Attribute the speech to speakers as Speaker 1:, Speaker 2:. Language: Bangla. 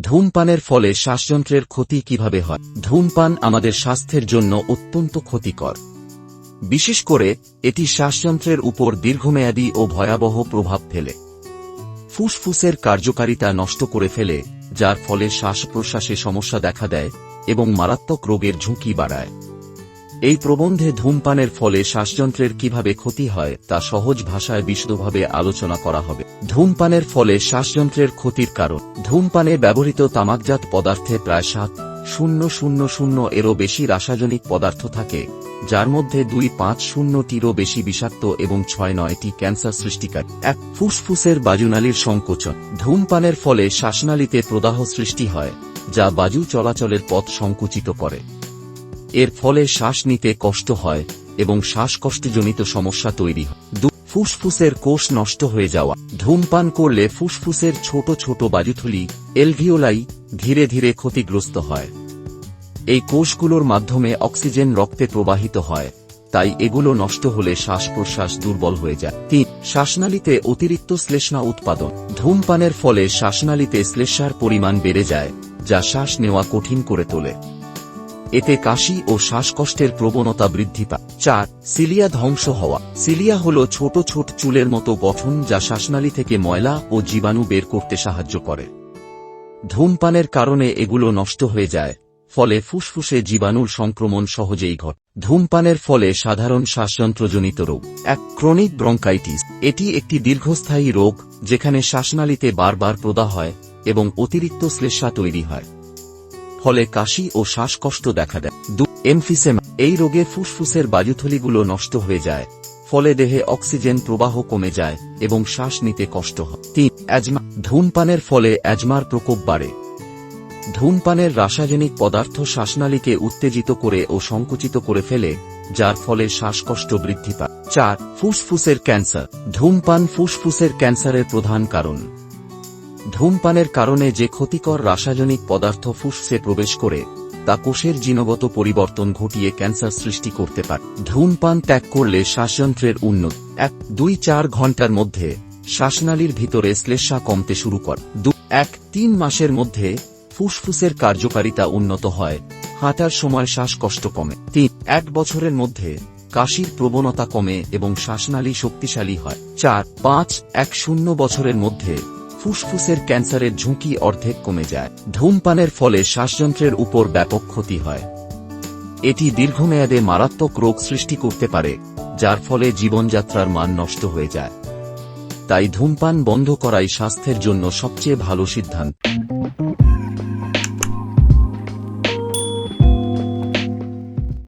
Speaker 1: ধূমপানের ফলে শ্বাসযন্ত্রের ক্ষতি কীভাবে হয়? ধূমপান আমাদের স্বাস্থ্যের জন্য অত্যন্ত ক্ষতিকর। বিশেষ করে, এটি শ্বাসযন্ত্রের উপর দীর্ঘমেয়াদী ও ভয়াবহ প্রভাব ফেলে। ফুসফুসের কার্যকারিতা নষ্ট করে ফেলে, যার ফলে শ্বাস প্রশ্বাসে সমস্যা দেখা দেয় এবং মারাত্মক রোগের ঝুঁকি বাড়ায়। এই প্রবন্ধে ধূমপানের ফলে শ্বাসযন্ত্রের কীভাবে ক্ষতি হয়, তা সহজ ভাষায় বিশদভাবে আলোচনা করা হবে। ধূমপানের ফলে শ্বাসযন্ত্রের ক্ষতির কারণ। ধূমপানে ব্যবহৃত তামাকজাত পদার্থে প্রায় সাত শূন্য শূন্য শূন্য এরও বেশি রাসায়নিক পদার্থ থাকে, যার মধ্যে দুই পাঁচ শূন্যটিরও বেশি বিষাক্ত এবং ছয় নয়টি ক্যান্সার সৃষ্টিকারী। এক ফুসফুসের বাজুনালীর সংকোচন। ধূমপানের ফলে শ্বাসনালীতে প্রদাহ সৃষ্টি হয়, যা বায়ু চলাচলের পথ সংকুচিত করে। এর ফলে শ্বাস নিতে কষ্ট হয় এবং শ্বাসকষ্টজনিত সমস্যা তৈরি হয়। ফুসফুসের কোষ নষ্ট হয়ে যাওয়া। ধূমপান করলে ফুসফুসের ছোট ছোট বায়ুথলি এলভিওলাই ধীরে ধীরে ক্ষতিগ্রস্ত হয়। এই কোষগুলোর মাধ্যমে অক্সিজেন রক্তে প্রবাহিত হয়, তাই এগুলো নষ্ট হলে শ্বাস প্রশ্বাস দুর্বল হয়ে যায়। তিন, শ্বাসনালীতে অতিরিক্ত শ্লেষ্মা উৎপাদন। ধূমপানের ফলে শ্বাসনালীতে শ্লেষ্মার পরিমাণ বেড়ে যায়, যা শ্বাস নেওয়া কঠিন করে তোলে। এতে কাশি ও শ্বাসকষ্টের প্রবণতা বৃদ্ধি পায়। চার, সিলিয়া ধ্বংস হওয়া। সিলিয়া হল ছোট ছোট চুলের মতো গঠন যা শ্বাসনালী থেকে ময়লা ও জীবাণু বের করতে সাহায্য করে। ধূমপানের কারণে এগুলো নষ্ট হয়ে যায়, ফলে ফুসফুসে জীবাণুর সংক্রমণ সহজেই ঘট। ধূমপানের ফলে সাধারণ শ্বাসযন্ত্রজনিত রোগ। এক, ক্রনিক ব্রঙ্কাইটিস। এটি একটি দীর্ঘস্থায়ী রোগ, যেখানে শ্বাসনালীতে বারবার প্রদাহ হয় এবং অতিরিক্ত শ্লেষা তৈরি হয়। ফলে কাশি ও শ্বাসকষ্ট দেখা দেয়। দু এমফিসেমা, এই রোগে ফুসফুসের বায়ুথলিগুলো নষ্ট হয়ে যায়, ফলে দেহে অক্সিজেন প্রবাহ কমে যায় এবং শ্বাস নিতে কষ্ট হয়। তিন অ্যাজমা, ধূমপানের ফলে অ্যাজমার প্রকোপ বাড়ে। ধূমপানের রাসায়নিক পদার্থ শ্বাসনালীকে উত্তেজিত করে ও সংকুচিত করে ফেলে, যার ফলে শ্বাসকষ্ট বৃদ্ধি পায়। চার ফুসফুসের ক্যান্সার, ধূমপান ফুসফুসের ক্যান্সারের প্রধান কারণ। ধূমপানের কারণে যে ক্ষতিকর রাসায়নিক পদার্থ ফুসফুসে প্রবেশ করে, তা কোষের জিনগত পরিবর্তন ঘটিয়ে ক্যান্সার সৃষ্টি করতে পারে। ধূমপান ত্যাগ করলে শ্বাসযন্ত্রের উন্নত। এক, দুই, চার ঘণ্টার মধ্যে শ্বাসনালীর ভিতরে শ্লেষা কমতে শুরু করে। দু, এক, তিন মাসের মধ্যে ফুসফুসের কার্যকারিতা উন্নত হয়। হাঁটার সময় শ্বাসকষ্ট কমে। তিন, এক বছরের মধ্যে কাশির প্রবণতা কমে এবং শ্বাসনালী শক্তিশালী হয়। চার, পাঁচ, এক শূন্য বছরের মধ্যে ফুসফুসের ক্যান্সারের ঝুঁকি অর্ধেক কমে যায়। ধূমপানের ফলে শ্বাসযন্ত্রের উপর ব্যাপক ক্ষতি হয়। এটি দীর্ঘমেয়াদে মারাত্মক রোগ সৃষ্টি করতে পারে, যার ফলে জীবনযাত্রার মান নষ্ট হয়ে যায়। তাই ধূমপান বন্ধ করাই স্বাস্থ্যের জন্য সবচেয়ে ভালো সিদ্ধান্ত।